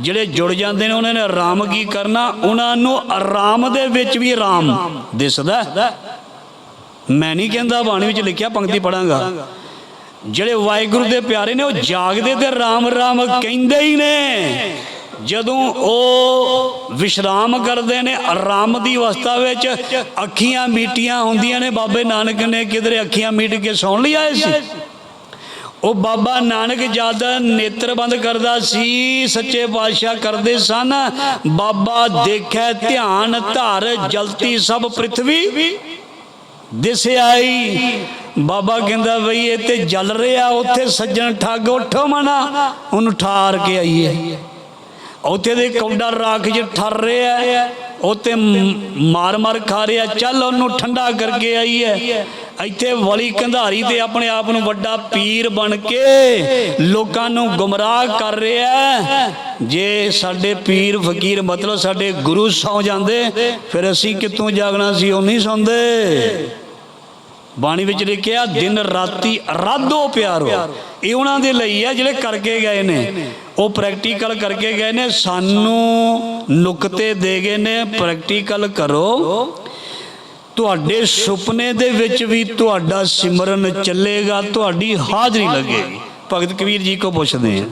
ਜਿਹੜੇ ਜੁੜ ਜਾਂਦੇ ਨੇ, ਉਹਨਾਂ ਨੇ ਆਰਾਮ ਕੀ ਕਰਨਾ? ਉਹਨਾਂ ਨੂੰ ਆਰਾਮ ਦੇ ਵਿੱਚ ਵੀ ਆਰਾਮ ਦਿਸਦਾ ਮੈਂ ਨਹੀਂ ਕਹਿੰਦਾ ਬਾਣੀ ਵਿੱਚ ਲਿਖਿਆ, ਪੰਕਤੀ ਪੜਾਂਗਾ ਜਿਹੜੇ ਵਾਹਿਗੁਰੂ ਦੇ ਪਿਆਰੇ ਨੇ, ਉਹ ਜਾਗਦੇ ਤੇ ਰਾਮ ਰਾਮ ਕਹਿੰਦੇ ਹੀ ਨੇ। ਜਦੋਂ ਉਹ ਵਿਸ਼ਰਾਮ ਕਰਦੇ ਨੇ, ਆਰਾਮ ਦੀ ਅਵਸਥਾ ਵਿੱਚ ਅੱਖੀਆਂ ਮੀਟੀਆਂ ਹੁੰਦੀਆਂ ਨੇ, ਬਾਬੇ ਨਾਨਕ ਨੇ ਕਿਧਰੇ ਅੱਖੀਆਂ ਮੀਟ ਕੇ ਸੌਣ ਲਈ ਆਏ ਸੀ? ਉਹ ਬਾਬਾ ਨਾਨਕ ਜਦ ਨੇਤਰ ਬੰਦ ਕਰਦਾ ਸੀ, ਸੱਚੇ ਪਾਤਸ਼ਾਹ ਕਰਦੇ ਸਨ, ਬਾਬਾ ਦੇਖੈ ਧਿਆਨ ਧਰ ਜਲਤੀ ਸਭ ਪ੍ਰithvi ਦਿਸ ਆਈ ਬਾਬਾ ਕਹਿੰਦਾ ਬਈ ਇਹ ਤੇ ਜਲ ਰਿਹਾ, ਉੱਥੇ ਸੱਜਣ ਠੱਗ ਉੱਠੋ ਮਨਾ, ਉਹਨੂੰ ਠਾਰ ਕੇ ਆਈਏ। ਉੱਥੇ ਦੇ ਕੌਡਾ ਰਾਖ 'ਚ ਠਰ ਰਿਹਾ ਉੱਤੇ ਮਾਰ ਮਾਰ ਖਾ ਰਿਹਾ, ਚੱਲ ਉਹਨੂੰ ਠੰਡਾ ਕਰਕੇ ਆਈਏ। ਇੱਥੇ ਵਲੀ ਕੰਧਾਰੀ ਤੇ ਆਪਣੇ ਆਪ ਨੂੰ ਵੱਡਾ ਪੀਰ ਬਣ ਕੇ ਲੋਕਾਂ ਨੂੰ ਗੁੰਮਰਾਹ ਕਰ ਰਿਹਾ ਜੇ ਸਾਡੇ ਪੀਰ ਫਕੀਰ ਮਤਲਬ ਸਾਡੇ ਗੁਰੂ ਸੌ ਜਾਂਦੇ, ਫਿਰ ਅਸੀਂ ਕਿੱਥੋਂ ਜਾਗਣਾ ਸੀ ਉਹ ਨਹੀਂ ਸੌਂਦੇ ਬਾਣੀ ਵਿੱਚ ਲਿਖਿਆ, ਦਿਨ ਰਾਤੀ ਰਾਧੋ ਪਿਆਰੋ। ਇਹ ਉਹਨਾਂ ਦੇ ਲਈ ਹੈ ਜਿਹੜੇ ਕਰਕੇ ਗਏ ਨੇ। ਉਹ ਪ੍ਰੈਕਟੀਕਲ ਕਰਕੇ ਗਏ ਨੇ, ਸਾਨੂੰ ਨੁਕਤੇ ਦੇ ਗਏ ਨੇ। ਪ੍ਰੈਕਟੀਕਲ ਕਰੋ। ਤੁਹਾਡੇ ਸੁਪਨੇ ਦੇ ਵਿੱਚ ਵੀ ਤੁਹਾਡਾ ਸਿਮਰਨ ਚੱਲੇਗਾ, ਤੁਹਾਡੀ ਹਾਜ਼ਰੀ ਲੱਗੇਗੀ। ਭਗਤ ਕਬੀਰ ਜੀ ਕੋ ਪੁੱਛਦੇ ਆ